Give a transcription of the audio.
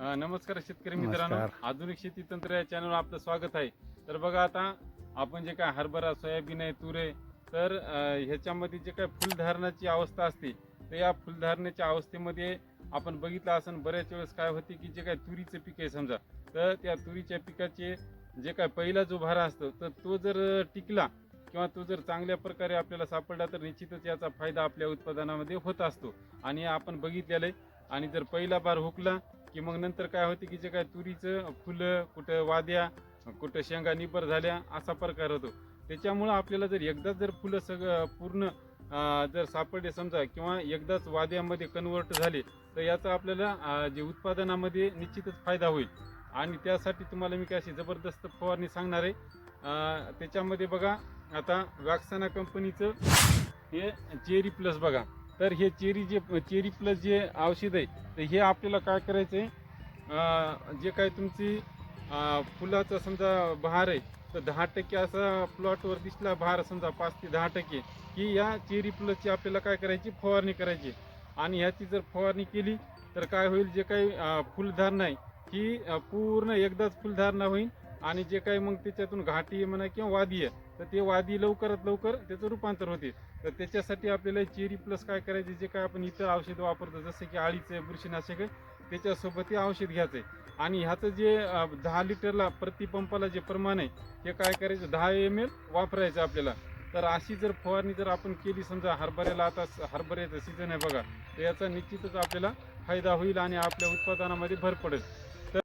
अ, नमस्कार शेतकरी मित्रांनो नमस्कार. आधुनिक शेती तंत्र या चॅनलवर आपलं स्वागत आहे तर बघा आता आपण जे काय हरभरा सोयाबीन आहे तुरे तर अ, ह्याच्यामध्ये जे काय फुलधारणाची अवस्था असते तर या फुलधारणाच्या अवस्थेमध्ये आपण बघितलं असं बऱ्याच वेळेस काय होते की जे काय तुरीचं पीक आहे समजा तर त्या तुरीच्या पिकाचे जे काय पहिला जो भारा असतो तर तो जर टिकला किंवा तो जर चांगल्या प्रकारे आपल्याला सापडला तर निश्चितच याचा फायदा आपल्या उत्पादनामध्ये होत असतो. आणि आपण बघितलेलं आहे. आणि जर पहिला बार हुकला की मग नंतर काय होते की जे काय तुरीचं फुलं कुठं वाद्या कुठं शेंगा निबर झाल्या असा प्रकार होतो. त्याच्यामुळं आपल्याला जर एकदाच जर फुलं सगळं पूर्ण जर सापडले समजा किंवा एकदाच वाद्यामध्ये कन्वर्ट झाले तर याचा आपल्याला जे उत्पादनामध्ये निश्चितच फायदा होईल. आणि त्यासाठी तुम्हाला मी काय अशी जबरदस्त फवारणी सांगणार आहे. त्याच्यामध्ये बघा आता वॅक्साना कंपनीचं हे चेरी प्लस बघा. तर हे चेरी जे चेरी प्लस जे औषध आहे तर हे आपल्याला काय करायचं आहे जे काय तुमची फुलाचा समजा बहार आहे तर दहा टक्के असा प्लॉटवर दिसला बहार समजा पाच ते दहा टक्के की या चेरी प्लसची आपल्याला काय करायची? फवारणी करायची. आणि ह्याची जर फवारणी केली तर काय होईल? जे काही फुलधारणा आहे ही पूर्ण एकदाच फुलधारणा होईल. आणि जे काही मग त्याच्यातून घाटी आहे म्हणा किंवा वादी आहे तर ते वादी लवकरात लवकर त्याचं रूपांतर होते. तर त्याच्यासाठी आपल्याला चेरी प्लस काय करायचे जे काय आपण इतर औषध वापरतो जसं की आळीचं बुरशीनाशक आहे त्याच्यासोबत हे औषध घ्यायचं आहे. आणि ह्याचं जे दहा लिटरला प्रति पंपाला जे प्रमाण आहे हे काय करायचं दहा एम एल वापरायचं आपल्याला. तर अशी जर फवारणी जर आपण केली समजा हरभऱ्याला आता हरभऱ्याचं सीझन आहे बघा तर याचा निश्चितच आपल्याला फायदा होईल आणि आपल्या उत्पादनामध्ये भर पडेल.